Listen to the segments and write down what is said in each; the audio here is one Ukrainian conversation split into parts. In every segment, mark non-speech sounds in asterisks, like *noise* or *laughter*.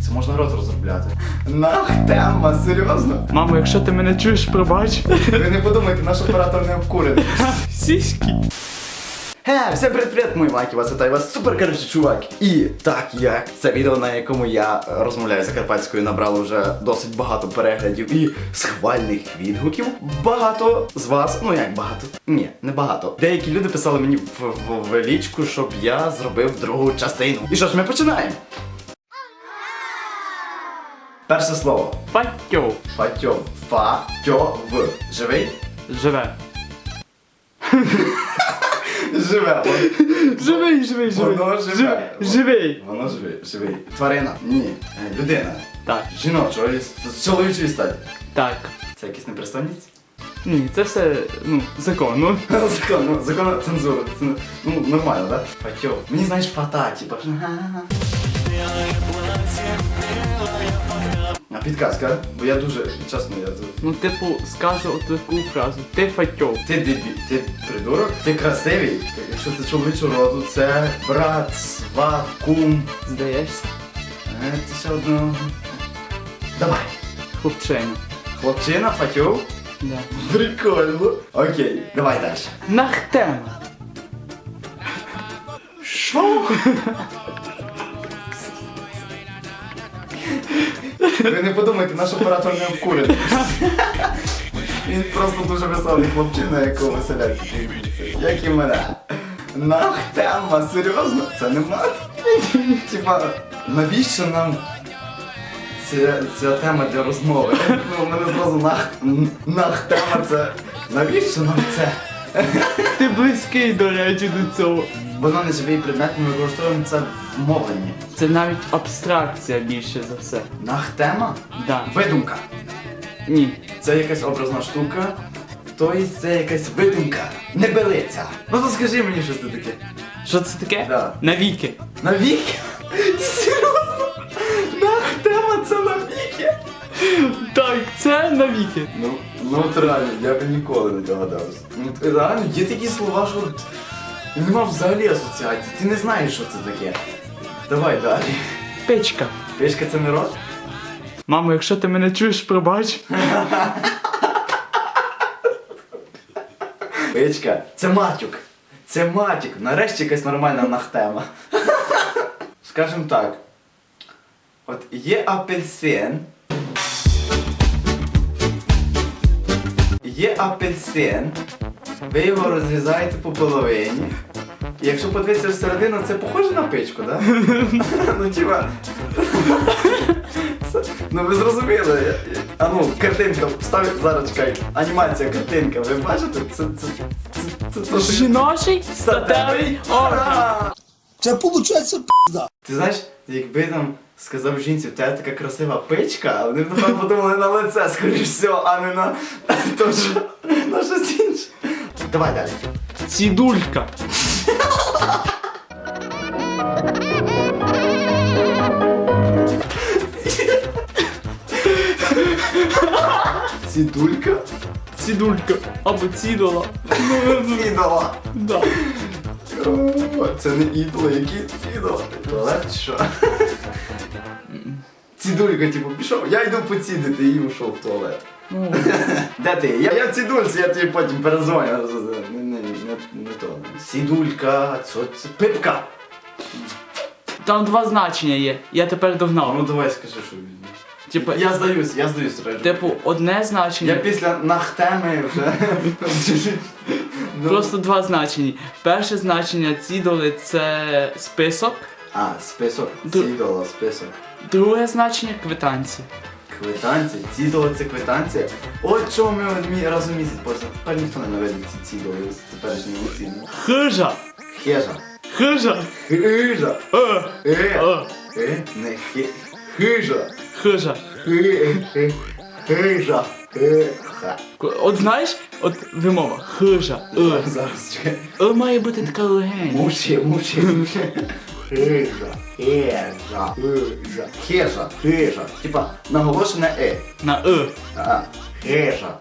Це можна рот розробляти. Нах, тема, серйозно? Мамо, якщо ти мене чуєш, пробач. Ви не подумайте, наш оператор не обкурений. Сіськи. Хе, всім привіт, мої лайки, вас вітаю вас супер коротше, чувак. І так як це відео, на якому я е, розмовляю закарпатською, набрало вже досить багато переглядів і схвальних відгуків. Багато з вас, ну як багато? Ні, не багато. Деякі люди писали мені в, в, в лічку, щоб я зробив другу частину. І що ж, ми починаємо. Перше слово. Фатьо. Фатьов. Фа-тьов. Живий? Живе. *laughs* Живе. Живий, живий, живий. Воно живе. Живий. Воно живий. Живий. Тварина? Ні. Е, Людина. Так, Жіночої, з чоловічої статі. так. Це якийсь непристойність? Ні, це все, ну, законно. Закон, ну, закон цензури. Ну, нормально, так? Да? Фатьо. Мені знаєш фата, типа. Підказка, бо я дуже, чесно, я... Ну, типу, скажу от таку фразу. Ти фатьо. Ти дебі, ти придурок, ти красивий. Якщо ти чоловічого роду, це брат, сват, кум. Здаєшся? Е, ти ще одного. Давай. Хлопчина. Хлопчина, фатьов. Да. Прикольно. Окей, давай далі. Нахтема. Що? *laughs* Ви не подумайте, наш оператор не обкурений. Він просто дуже веселий хлопчина, якого веселять. Як і мене. Нахтема, серйозно? Це не мат? Типа, навіщо нам ця, ця тема для розмови? Ну, у мене зразу нах, нахтема це. Навіщо нам це? Ти близький, до речі, до цього. Воно не живий предмет, ми використовуємо це в мовленні. Це навіть абстракція більше за все. Нахтема? Да. Видумка. Ні. Це якась образна штука, тобто це якась видумка. Не белиця. Ну то скажи мені, що це таке. Що це таке? Да. Навіки. Навіки? Ти серйозно? Нахтема це навіки? Так, це навіки. Ну, ну от реально, я б ніколи не догадався. Ну от реально, є такі слова, що от нема взагалі асоціації. Ти не знаєш, що це таке. Давай далі. Печка. Пішка це не рот? Мамо, якщо ти мене чуєш, пробач. Печка, це матюк. Це матюк. Нарешті якась нормальна нахтема. Скажем так. От є апельсин. Є апельсин. Ви його розрізаєте по половині. І якщо подивитися всередину, це похоже на печку, так? Да? *laughs* ну тіба. Ну ви зрозуміли. А ну, картинка, ставить зараз чекай. Анімація, картинка. Ви бачите? Це, це, це, це, Жіночий статевий орган. Це виходить Ти знаєш, якби там сказав жінці, в тебе така красива пичка, вони б напевно подумали на лице, скоріш всього, а не на *laughs* то, що на щось інше. Давай далі. Цідулька. Цідулька? Цідулька. Або цідола. Ідола. Да. О, Це не ідола, які ідола? Чи що? Цідулька, типу, пішов, я йду поцідити і ушов в туалет. Ну, Де ти? Я, я в цідульці, я тобі потім перезвоню. Не, не, не, не то. Цідулька, це, це пипка. Там два значення є. Я тепер догнав. ну давай скажи, що він. Типа, Я здаюсь, я здаюсь, Реджі. типу, одне значення, Я після нахтеми вже. Ну. Просто два значення. Перше значення цідоли це список. А, список. Ду- Цідола, список. Друге значення квитанції. Квитанція, цідола це квитанція. От чого ми раз у місяць просто. Тепер ніхто не наведить ці цідоли з теперішньої ціни. Хижа. Хежа. Хижа. Хижа. Е. Е. Е. Е. Не хи. Хижа. Хижа. Хи. Хи. Хижа. Хиха. От знаєш, от вимова. Хижа. Е. Зараз чекай. Е має бути така легень. Муші, муші, муші. Хижа, хижа, хижа, хижа, хижа. Типа наголошене е. На е. А, хижа.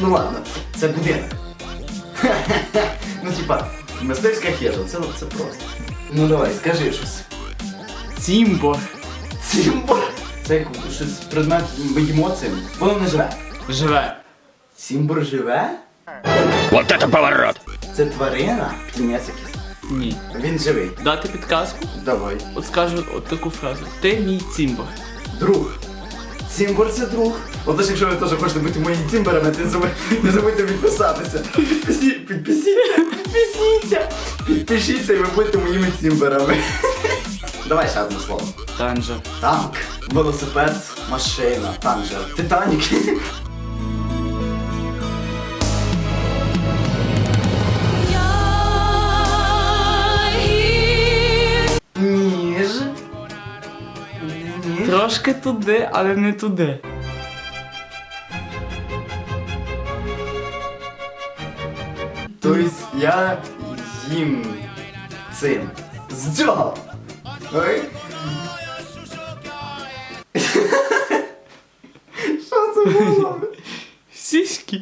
Ну ладно, це будинок. Ну типа, Мисливська хижа, це, це просто. Ну давай, скажи щось. Цімбор. Цімбор. Це як щось предмет емоціями. Воно не живе. Живе. Цімбор живе? Вот это поворот! Це тварина? Птінець якийсь. Ні. Він живий. Дати підказку? Давай. От скажу от таку фразу. Ти мій цімбор. Друг. Цімбор це друг. Отож, якщо ви теж хочете бути моїм цімберами, то не забудь- не забудьте підписатися. Підписі, підписіться, підписіться. Підпишіться і ви будете моїми цімберами. Давай ще одне слово. Танжер. Танк, велосипед, машина, танжер, Титанік. Трошки туди, але не туди. Тобто я їм цим. З цього. Ой. Що це було? Сіськи.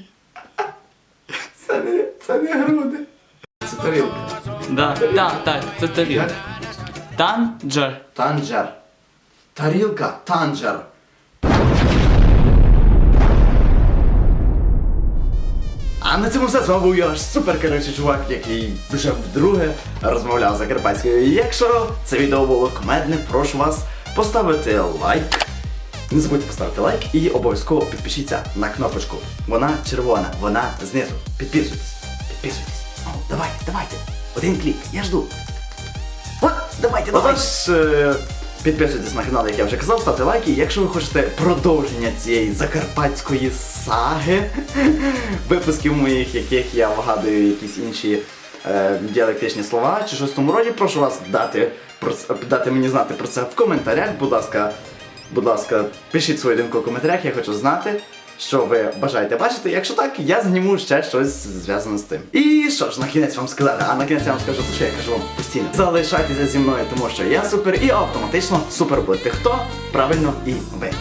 Це не, це не груди. Це тарілка. Да, так, так, це тарілка. Як? Танджер. Тарілка, танжер. А на цьому все з вами був я ваш супер коротше чувак, який вже вдруге розмовляв закарпатською. І Якщо це відео було комедне, прошу вас поставити лайк. Не забудьте поставити лайк і обов'язково підпишіться на кнопочку. Вона червона, вона знизу. Підписуйтесь. Підписуйтесь. О, давайте, давайте. Один клік, я жду. От, давайте, давайте. Отож, е, підписуйтесь на канал, як я вже казав, ставте лайки. Якщо ви хочете продовження цієї закарпатської саги, *laughs* випусків моїх, яких я вгадую якісь інші е, діалектичні слова чи щось в тому роді, прошу вас дати, про дати мені знати про це в коментарях. Будь ласка, будь ласка, пишіть свою думку в коментарях, я хочу знати. Що ви бажаєте бачити? Якщо так, я зніму ще щось зв'язане з тим. І що ж, на кінець вам сказати, а на кінець я вам скажу, те, що я кажу вам постійно. Залишайтеся зі мною, тому що я супер і автоматично супер будете. Хто? Правильно, і ви.